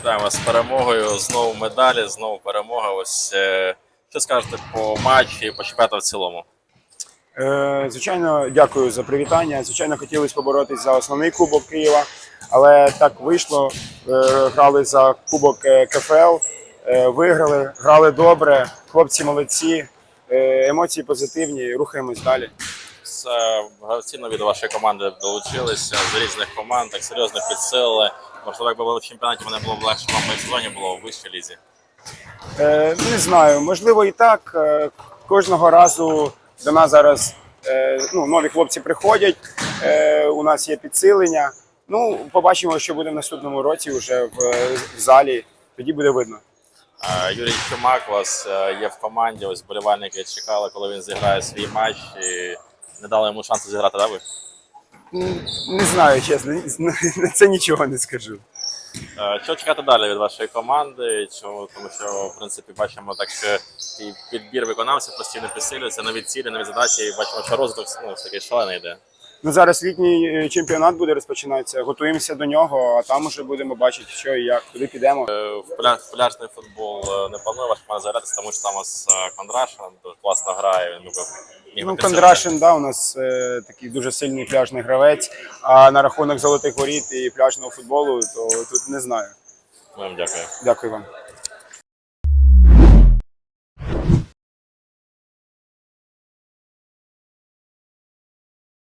Вітаємо з перемогою. Знову медалі, знову перемога. Ось е, що скажете по матчі і по чемпіонату в цілому? Е, Звичайно, дякую за привітання. Звичайно, хотілося поборотися за основний кубок Києва, але так вийшло. Е, Грали за кубок е, КФЛ, е, виграли, грали добре. Хлопці молодці, е, емоції позитивні. Рухаємось далі. Гравці нові до вашої команди долучилися з різних команд, так серйозно підсилили. Можливо, якби були в чемпіонаті, вони було б легше в сезоні було в вищій лізі. Е, Не знаю, можливо і так. Е, Кожного разу до нас зараз е, ну, нові хлопці приходять. е, У нас є підсилення. Ну, побачимо, що буде в наступному році вже в, в залі. Тоді буде видно. Е, Юрій Чумак у вас е, є в команді. Ось болівальники чекали, коли він зіграє свій матч і не дали йому шансу зіграти, да, ви? Не знаю, чесно, на це нічого не скажу. Е, Що чекати далі від вашої команди? Чому? Тому що, в принципі, бачимо так, що і підбір виконавців постійно підсилюється, нові цілі, нові задачі, і бачимо, що розвиток ну, такий шалений йде. Ну, зараз літній е, чемпіонат буде розпочинатися. Готуємося до нього, а там уже будемо бачити, що і як, куди підемо. Е, В пля- пляжний футбол е, не планує ваш команда зарядитися, тому що там е, Кондрашин дуже класно грає. Він Ну. Кондрашин, да, у нас е, такий дуже сильний пляжний гравець. А на рахунок золотих воріт і пляжного футболу, то тут не знаю. Вам дякую. Дякую вам.